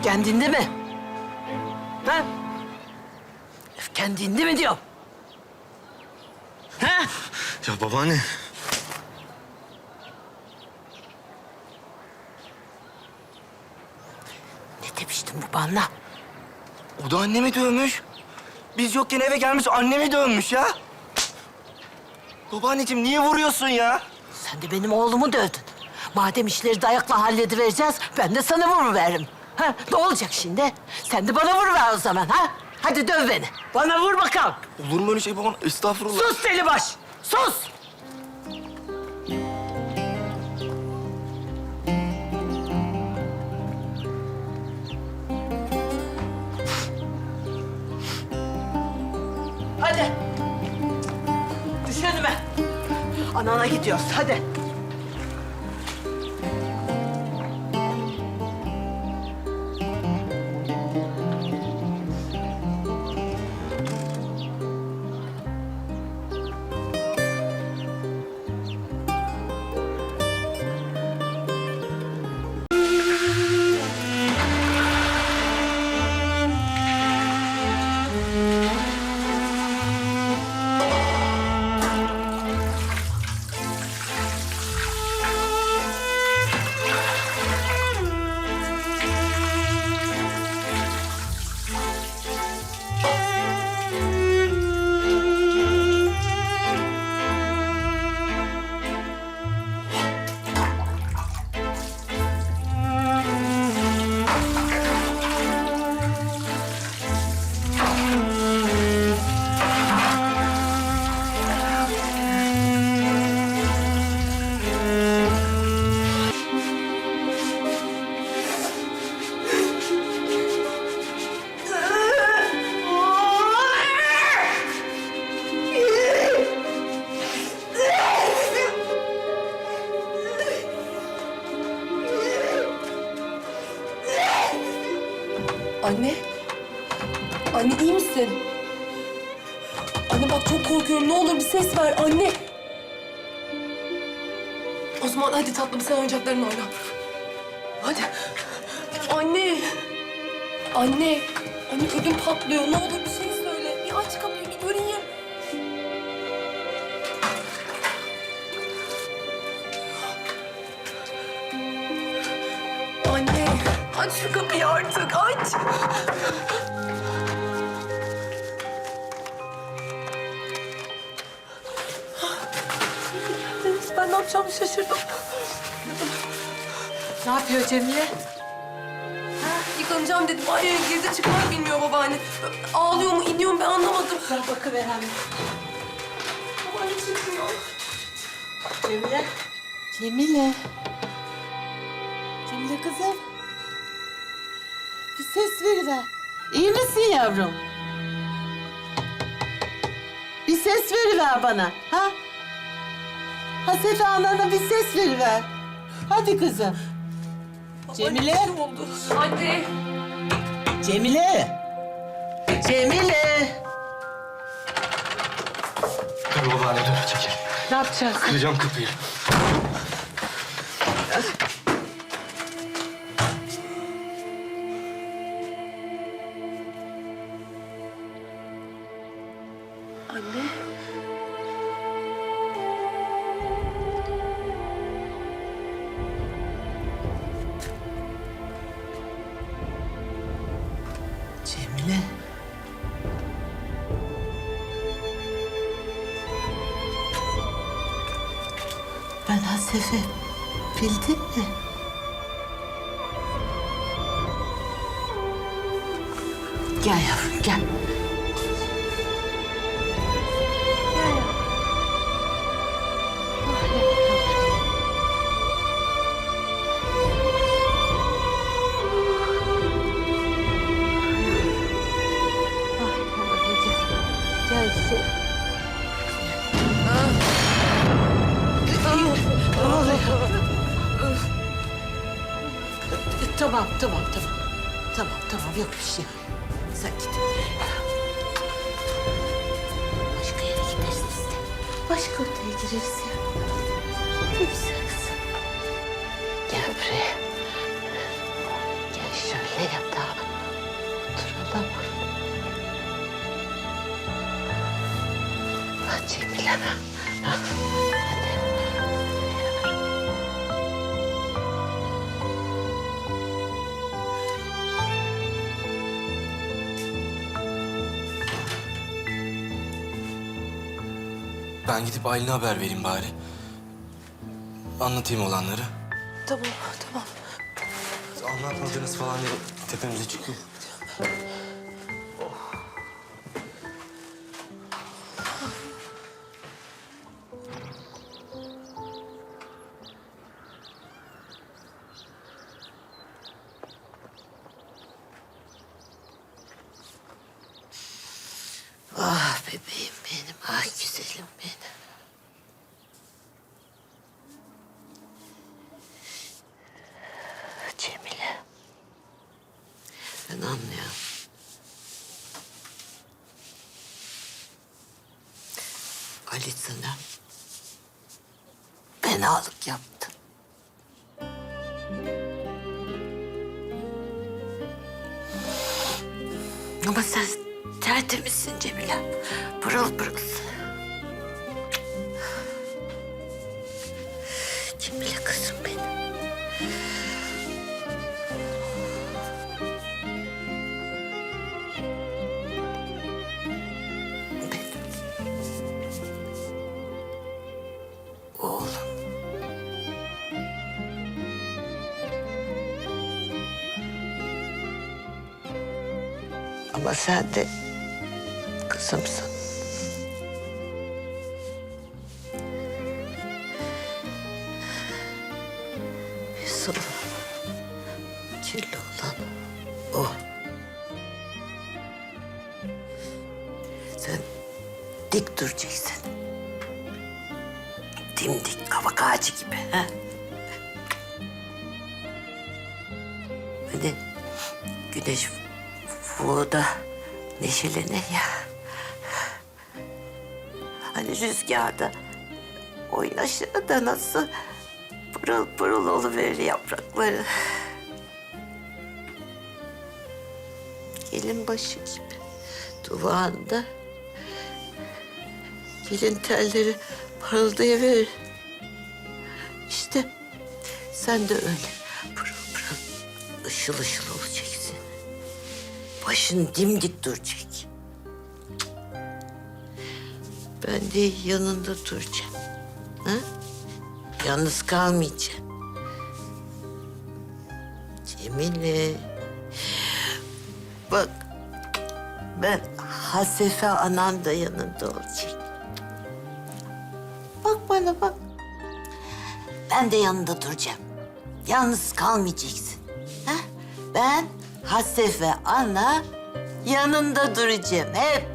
Öfken dindi mi? Ha? Öfken dindi mi diyor? Ha? Ya babaanne. Ne demiştin bu bana? O da annemi dövmüş. Biz yokken eve gelmiş annemi dövmüş ya. Babaanneciğim niye vuruyorsun ya? Sen de benim oğlumu dövdün. Madem işleri dayakla halledivereceğiz, ben de sana vuruveririm. Ha? Ne olacak şimdi? Sen de bana vuruver o zaman ha? Hadi döv beni. Bana vur bakalım. Olur mu öyle şey babaanne? Estağfurullah. Sus deli baş. Sus. Hadi. Düş önüme. Anana gidiyoruz. Hadi. Anne. Anne iyi misin? Anne bak çok korkuyorum. Ne olur bir ses ver anne. O zaman hadi tatlım sen oyuncaklarınla oyna. Hadi. Anne. Anne. Anne ödüm patlıyor. Ne olur bir şey söyle. Bir aç kapıyı Aç şu kapıyı artık. Aç. Deniz ben ne yapacağımı şaşırdım. Ne yapıyor Cemile? Yıkanacağım dedim. Banyoya girdi çıkmak bilmiyor babaanne. Ağlıyor mu, iniyor mu ben anlamadım. Ver bakıver anne. Babaanne çıkmıyor. Cemile. Cemile. Cemile kızım. Bir ses veriver. İyi misin yavrum? Bir ses veriver bana. Ha? Hasefe anana bir ses veriver. Hadi kızım. Cemile. Oldu. Anne. Cemile. Cemile. Dur babaanne dur çekil. Ne yapacağız? Kıracağım kapıyı. Ben Hasefe. Bildin mi? Gel yavrum. Gel Tamam, tamam, tamam. Tamam, tamam. Yok bir şey. Sen git. Başka yere gideriz işte. Başka odaya gireriz. Ne güzel kızım. Gel buraya. Gel şöyle. Yatağa. Oturalım. Ha Cemile. Ben gidip Aylin'e haber vereyim bari. Anlatayım olanları. Tamam, tamam. Anlatmadınız falan diye tepemize çıkıyor. Ben anlıyorum. Ali sana benalık yaptı. Ama sen tertemizsin Cemile. Pırıl pırılsın. Cemile Ama sen de kızımsın. Yusuf. Kirli olan o. Sen dik duracaksın. Dimdik kavak ağacı gibi. Ha? Hani güneş vuğuda neşelenir ya. Hani rüzgarda oynaşır da nasıl pırıl pırıl oluverir yaprakları. Gelin başı gibi duvağında gelin telleri parıldayıverir. İşte sen de öyle pırıl pırıl ışıl ışıl olacaksın. Başın dimdik duracak. Ben de yanında duracağım. Ha? Yalnız kalmayacağım. Cemile. Bak ben Hasefe anan da yanında olacak. Bak bana bak. Ben de yanında duracağım. Yalnız kalmayacaksın. Ha? Ben Hasefe ana yanında duracağım hep.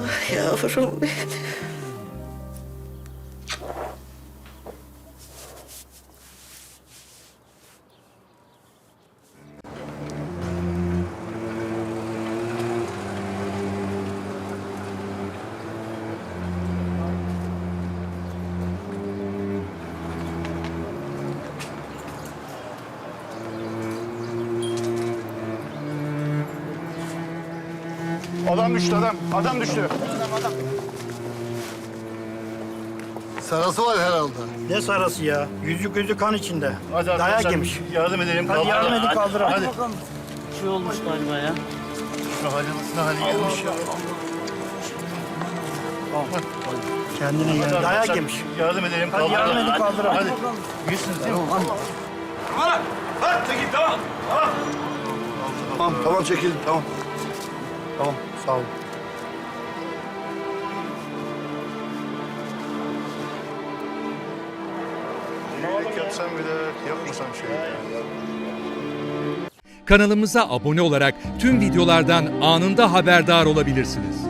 Ah yavrum benim. Adam düştü adam. Adam düştü. Sarası var herhalde. Ne sarası ya? Yüzü gözü kan içinde. Hadi Dayak arkadaşlar, yemiş. Yardım edelim. Hadi yardım edin kaldıralım. Hadi. Bir şey olmuş galiba ya. Şu hali nasıl hali gelmiş ya. Kendine gel. Hadi Dayak arkadaşlar, yemiş. Yardım edelim. Hadi yardım edin kaldıralım. Hadi. İyisiniz değil mi? Tamam. Tamam. Hadi çekil tamam. Tamam. Sağ ol. Yürüyerek yapsam bile yapmasam şey. Kanalımıza abone olarak tüm videolardan anında haberdar olabilirsiniz.